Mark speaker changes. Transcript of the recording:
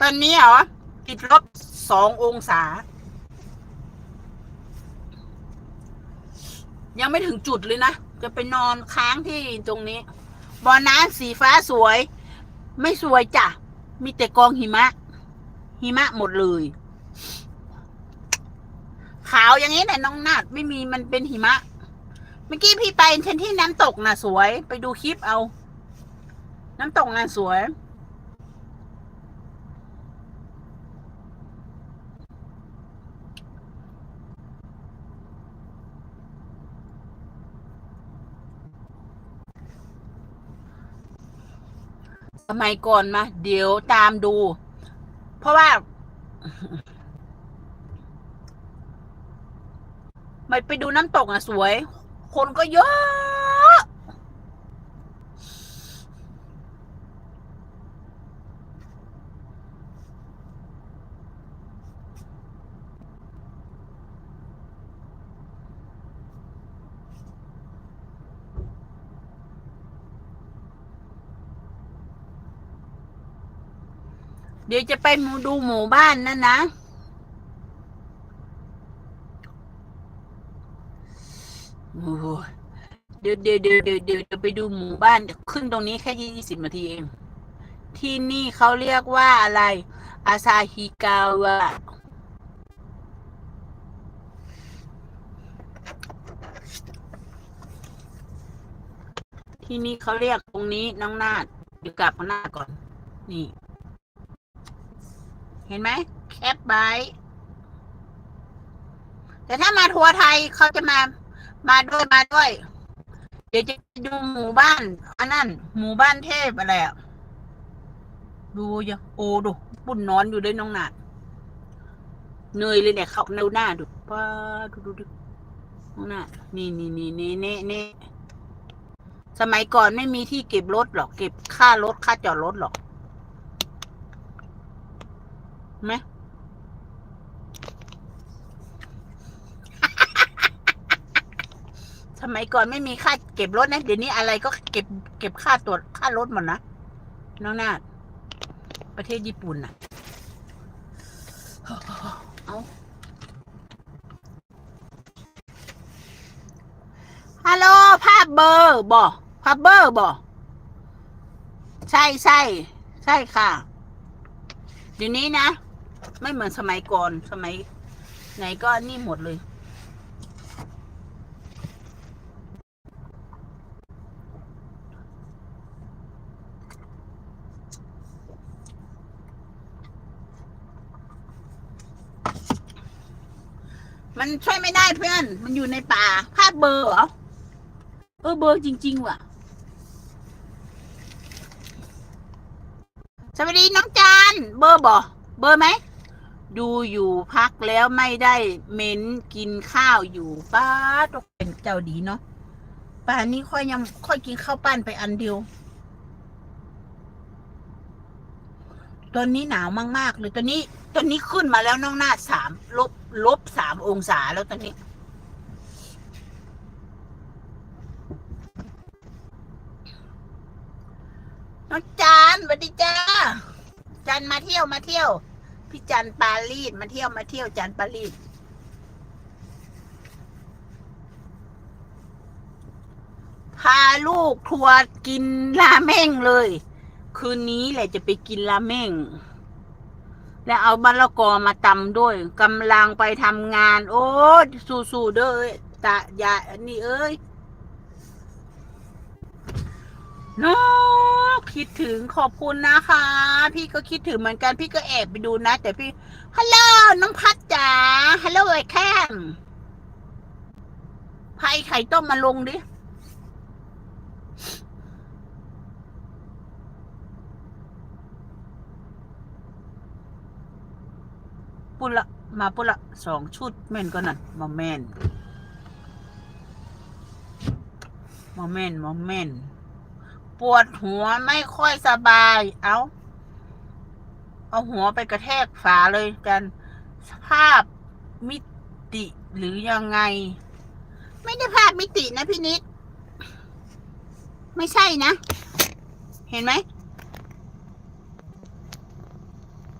Speaker 1: ตอนนี้เหรอ ติดลบสององศา ยังไม่ถึงจุดเลยนะ จะไปนอนค้างที่ตรงนี้บ่อน้ำสีฟ้าสวย ไม่สวยจ้ะ มีแต่กองหิมะ หิมะหมดเลย ขาวอย่างนี้แหละน้องนาดไม่มีมันเป็นหิมะ เมื่อกี้พี่ไปเช่นที่น้ำตกน่ะสวย ไปดูคลิปเอา น้ำตกน่ะสวย สมัยก่อนมาเดี๋ยวตามดู เพราะว่า ไม่ไปดูน้ำตกอะ สวย คนก็เยอะ เดี๋ยวจะไปดูหมู่บ้านนั่นนะ โอ้เดี๋ยวเดี๋ยวเดี๋ยวเดี๋ยวเดี๋ยวจะไปดูหมู่บ้านขึ้นตรงนี้แค่ยี่สิบนาทีเอง ที่นี่เขาเรียกว่าอะไร อาซาฮิกาวะที่นี่เขาเรียกตรงนี้น้องนาดเดี๋ยวกลับมาหน้าก่อน นี่ เห็นไหมแคปไว้แต่ถ้ามาทัวร์ไทยเขาจะมา มาด้วยมาด้วย เดี๋ยวจะดูหมู่บ้านอันนั้นหมู่บ้านเทพอะไรอะดูอย่าโอ้ดูปุ่นนอนอยู่ด้วยน้องหนาเหนื่อยเลยเนี่ยเขาเนวหน้าดูป้าดูดูดูน้องหนานี่นี่นี่นี่นี่นี่สมัยก่อนไม่มีที่เก็บรถหรอก เก็บค่ารถค่าจอดรถหรอก ไหมสมัยก่อนไม่มีค่าเก็บรถนะ เดี๋ยวนี้อะไรก็เก็บเก็บค่าตรวจค่ารถหมดนะ น้องนาดประเทศญี่ปุ่นน่ะ เอาฮัลโหลภาพเบอร์บอภาพเบอร์บอใช่ใช่ใช่ค่ะ เดี๋ยวนี้นะ ไม่เหมือนสมัยก่อนสมัยไหนก็นี่หมดเลย มันช่วยไม่ได้เพื่อน มันอยู่ในป่าภาพเบอร์เหรอ เออเบอร์จริง ๆ ว่ะ สวัสดีน้องจานเบอร์บอเบอร์ไหม ดูอยู่พักแล้วไม่ได้เม้นกินข้าวอยู่ป้าตกเป็นเจ้าดีเนาะป่านนี้ค่อยยังค่อยกินข้าวปั้นไปอันเดียว ตอนนี้หนาวมากๆเลยตอนนี้ตอนนี้ขึ้นมาแล้วน้องหน้าสามลบลบสามองศาแล้วตอนนี้น้องจันสวัสดีจ้าจันมาเที่ยวมาเที่ยว พี่จันปารีสมาเที่ยวมาเที่ยวจันปารีสพาลูกทัวร์กินราเม่งเลย คืนนี้แหละจะไปกินราเม่ง แล้วเอามะละกอมาตำด้วยกำลังไปทำงาน โอ้สู้ๆเด้อตาอย่าอันนี้เอ้ย น้อคิดถึงขอบคุณนะคะ พี่ก็คิดถึงเหมือนกันพี่ก็แอบไปดูนะ แต่พี่ฮัลโหลน้องพัดจ๋าฮัลโหลไอ้แค้มพายไข่ต้มมาลงดิปุละมาปุละสองชุดแม่นก็นั่นมาแม่นมาแม่นมาแม่น ปวดหัวไม่ค่อยสบาย เอาเอาหัวไปกระแทกฝาเลยกัน สภาพมิติหรือยังไง ไม่ได้ภาพมิตินะพี่นิด ไม่ใช่นะ เห็นไหม